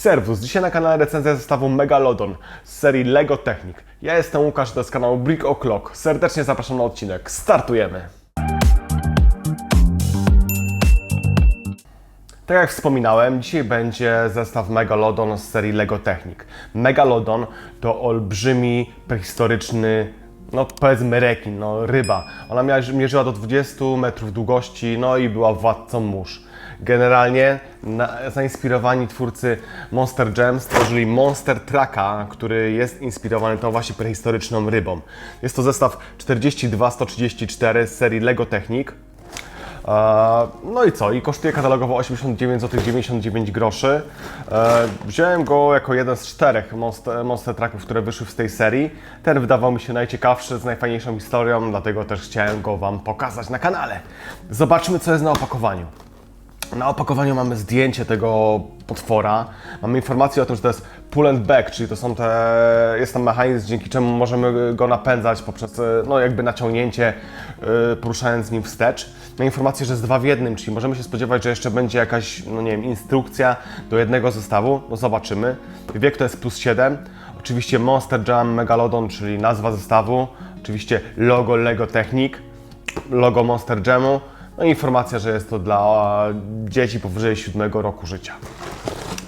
Serwus, dzisiaj na kanale recenzja zestawu Megalodon z serii LEGO Technic. Ja jestem Łukasz, to jest kanał Brick O'Clock. Serdecznie zapraszam na odcinek. Startujemy! Tak jak wspominałem, dzisiaj będzie zestaw Megalodon z serii LEGO Technic. Megalodon to olbrzymi, prehistoryczny, no powiedzmy rekin, no ryba. Ona mierzyła do 20 metrów długości, no i była władcą mórz. Generalnie na, zainspirowani twórcy Monster Jam stworzyli Monster Trucka, który jest inspirowany tą właśnie prehistoryczną rybą. Jest to zestaw 42-134 z serii LEGO Technic. E, No i co? I kosztuje katalogowo 89 zł 99 groszy. E, Wziąłem go jako jeden z czterech Monster, Monster Trucków, które wyszły z tej serii. Ten wydawał mi się najciekawszy, z najfajniejszą historią, dlatego też chciałem go Wam pokazać na kanale. Zobaczmy, co jest na opakowaniu. Na opakowaniu mamy zdjęcie tego potwora. Mamy informację o tym, że to jest pull and back, czyli to są te, jest tam mechanizm, dzięki czemu możemy go napędzać poprzez e, no, jakby naciągnięcie, yy, poruszając nim wstecz. Mamy informację, że jest dwa w jednym, czyli możemy się spodziewać, że jeszcze będzie jakaś, no nie wiem, instrukcja do jednego zestawu. No zobaczymy. Wiek to jest plus 7. Oczywiście Monster Jam Megalodon, czyli nazwa zestawu. Oczywiście logo Lego Technic, logo Monster Jamu. No informacja, że jest to dla dzieci powyżej 7 roku życia.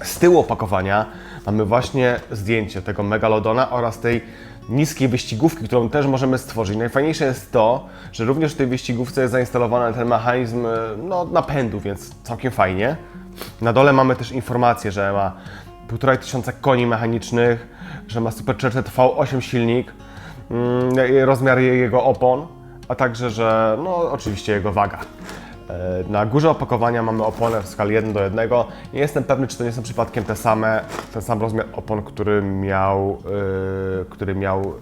Z tyłu opakowania mamy właśnie zdjęcie tego megalodona oraz tej niskiej wyścigówki, którą też możemy stworzyć. Najfajniejsze jest to, że również w tej wyścigówce jest zainstalowany ten mechanizm e, no, napędu, więc całkiem fajnie. Na dole mamy też informację, że ma 1,5 tysiąca koni mechanicznych, że ma Supercharger V8 silnik, mm, rozmiar jego opon, a także, że no oczywiście jego waga. E, Na górze opakowania mamy oponę w skali 1 do 1. Nie jestem pewny, czy to nie są przypadkiem te same, ten sam rozmiar opon, który miał, yy, który miał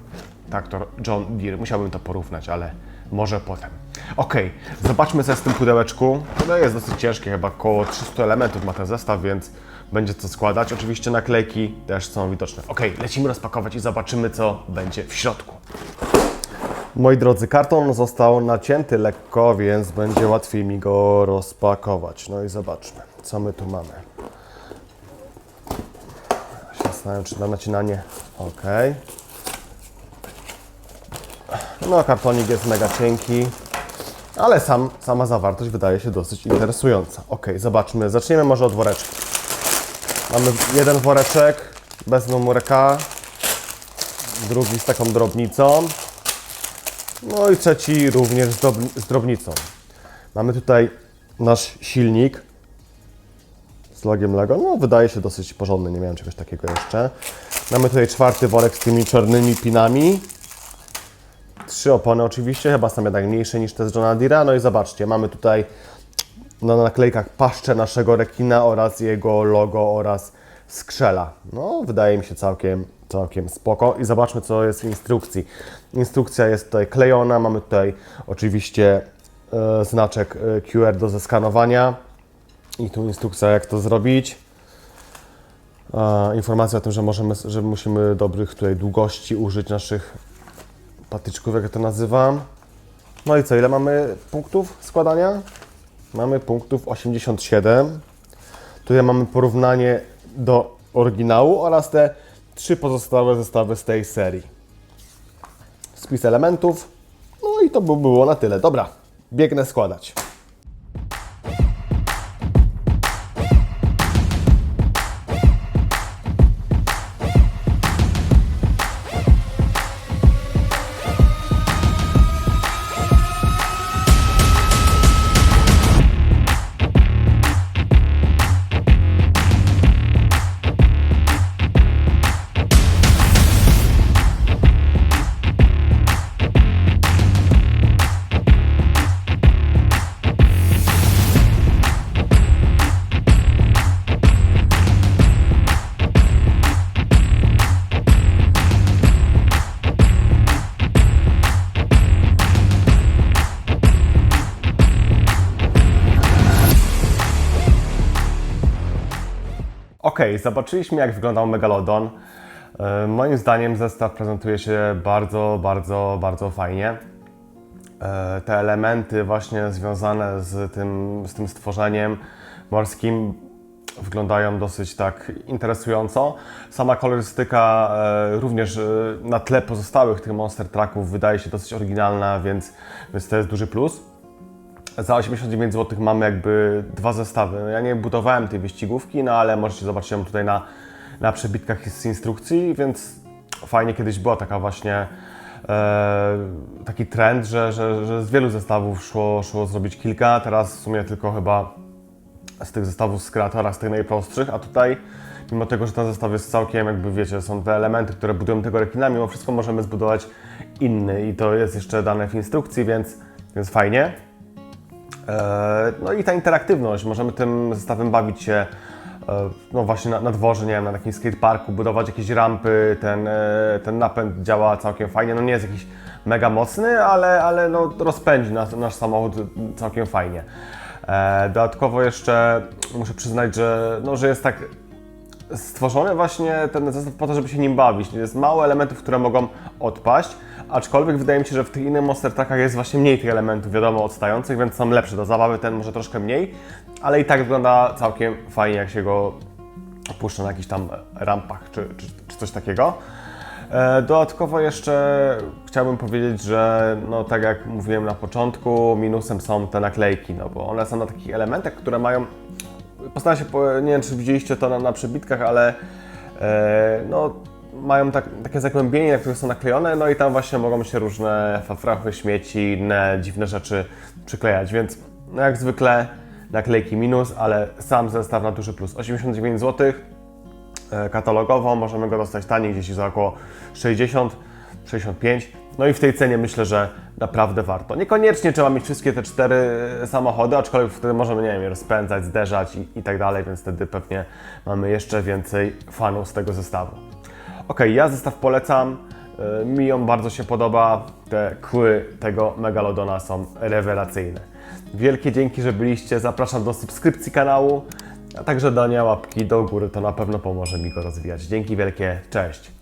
traktor John Deere. Musiałbym to porównać, ale może potem. Ok, zobaczmy co jest w tym pudełeczku. To jest dosyć ciężkie, chyba około 300 elementów ma ten zestaw, więc będzie co składać. Oczywiście naklejki też są widoczne. Ok, lecimy rozpakować i zobaczymy co będzie w środku. Moi drodzy, karton został nacięty lekko, więc będzie łatwiej mi go rozpakować. No i zobaczmy, co my tu mamy. Się zastanawiam, czy na nacinanie ok. No, kartonik jest mega cienki, ale sam, sama zawartość wydaje się dosyć interesująca. Ok, zobaczmy. Zaczniemy może od woreczka. Mamy jeden woreczek bez numerka, drugi z taką drobnicą. No i trzeci również z, drob z drobnicą. Mamy tutaj nasz silnik z logiem Lego. No, wydaje się dosyć porządny, nie miałem czegoś takiego jeszcze. Mamy tutaj czwarty worek z tymi czarnymi pinami. Trzy opony oczywiście, chyba są jednak mniejsze niż te z Johna Deere'a. No i zobaczcie, mamy tutaj na naklejkach paszczę naszego rekina oraz jego logo oraz skrzela. No, wydaje mi się całkiem, całkiem spoko. I zobaczmy, co jest w instrukcji. Instrukcja jest tutaj klejona, mamy tutaj oczywiście e, znaczek e, QR do zeskanowania i tu instrukcja, jak to zrobić. E, informacja o tym, że, możemy, że musimy dobrych tutaj długości użyć naszych patyczków, jak ja to nazywam. No i co, ile mamy punktów składania? Mamy punktów 87. Tutaj mamy porównanie do oryginału oraz te trzy pozostałe zestawy z tej serii. Spis elementów. No i to by było na tyle. Dobra, biegnę składać. Zobaczyliśmy jak wyglądał Megalodon. E, Moim zdaniem zestaw prezentuje się bardzo, bardzo, bardzo fajnie. E, Te elementy właśnie związane z tym, z tym stworzeniem morskim wyglądają dosyć tak interesująco. Sama kolorystyka e, również na tle pozostałych tych Monster Trucków wydaje się dosyć oryginalna, więc, więc to jest duży plus. Za 89 zł mamy jakby dwa zestawy. No ja nie budowałem tej wyścigówki, no ale możecie zobaczyć ją tutaj na, na przebitkach z instrukcji, więc fajnie kiedyś była taka właśnie e, taki trend, że, że, że z wielu zestawów szło, szło zrobić kilka. Teraz w sumie tylko chyba z tych zestawów z kreatora, z tych najprostszych, a tutaj mimo tego, że ten zestaw jest całkiem jakby wiecie, są te elementy, które budują tego rekina, mimo wszystko możemy zbudować inny i to jest jeszcze dane w instrukcji, więc, więc fajnie. E, No i ta interaktywność, możemy tym zestawem bawić się e, no właśnie na, na dworze, nie wiem, na takim skateparku, budować jakieś rampy, ten, e, ten napęd działa całkiem fajnie, no nie jest jakiś mega mocny, ale, ale no rozpędzi nas, nasz samochód całkiem fajnie. Dodatkowo jeszcze muszę przyznać, że, no, że jest tak stworzony właśnie ten zestaw po to, żeby się nim bawić. Jest mało elementów, które mogą odpaść, aczkolwiek wydaje mi się, że w tych innych Monster Truckach jest właśnie mniej tych elementów, wiadomo, odstających, więc są lepsze do zabawy, ten może troszkę mniej, ale i tak wygląda całkiem fajnie, jak się go puszcza na jakichś tam rampach czy, czy, czy coś takiego. E, Dodatkowo jeszcze chciałbym powiedzieć, że no tak jak mówiłem na początku, minusem są te naklejki, no bo one są na takich elementach, które mają Postaram się, nie wiem czy widzieliście to na, na przebitkach, ale e, no, mają tak, takie zagłębienie, na które są naklejone, no i tam właśnie mogą się różne fafrachy, śmieci, inne dziwne rzeczy przyklejać, więc no jak zwykle naklejki minus, ale sam zestaw na duży plus. 89 zł katalogowo, możemy go dostać taniej, gdzieś za około 60, 65. No i w tej cenie myślę, że naprawdę warto. Niekoniecznie trzeba mieć wszystkie te cztery samochody, aczkolwiek wtedy możemy, nie wiem, rozpędzać, zderzać i, i tak dalej, więc wtedy pewnie mamy jeszcze więcej fanów z tego zestawu. Ok, ja zestaw polecam. E, Mi on bardzo się podoba. Te kły tego Megalodona są rewelacyjne. Wielkie dzięki, że byliście. Zapraszam do subskrypcji kanału, a także dania łapki do góry. To na pewno pomoże mi go rozwijać. Dzięki wielkie. Cześć.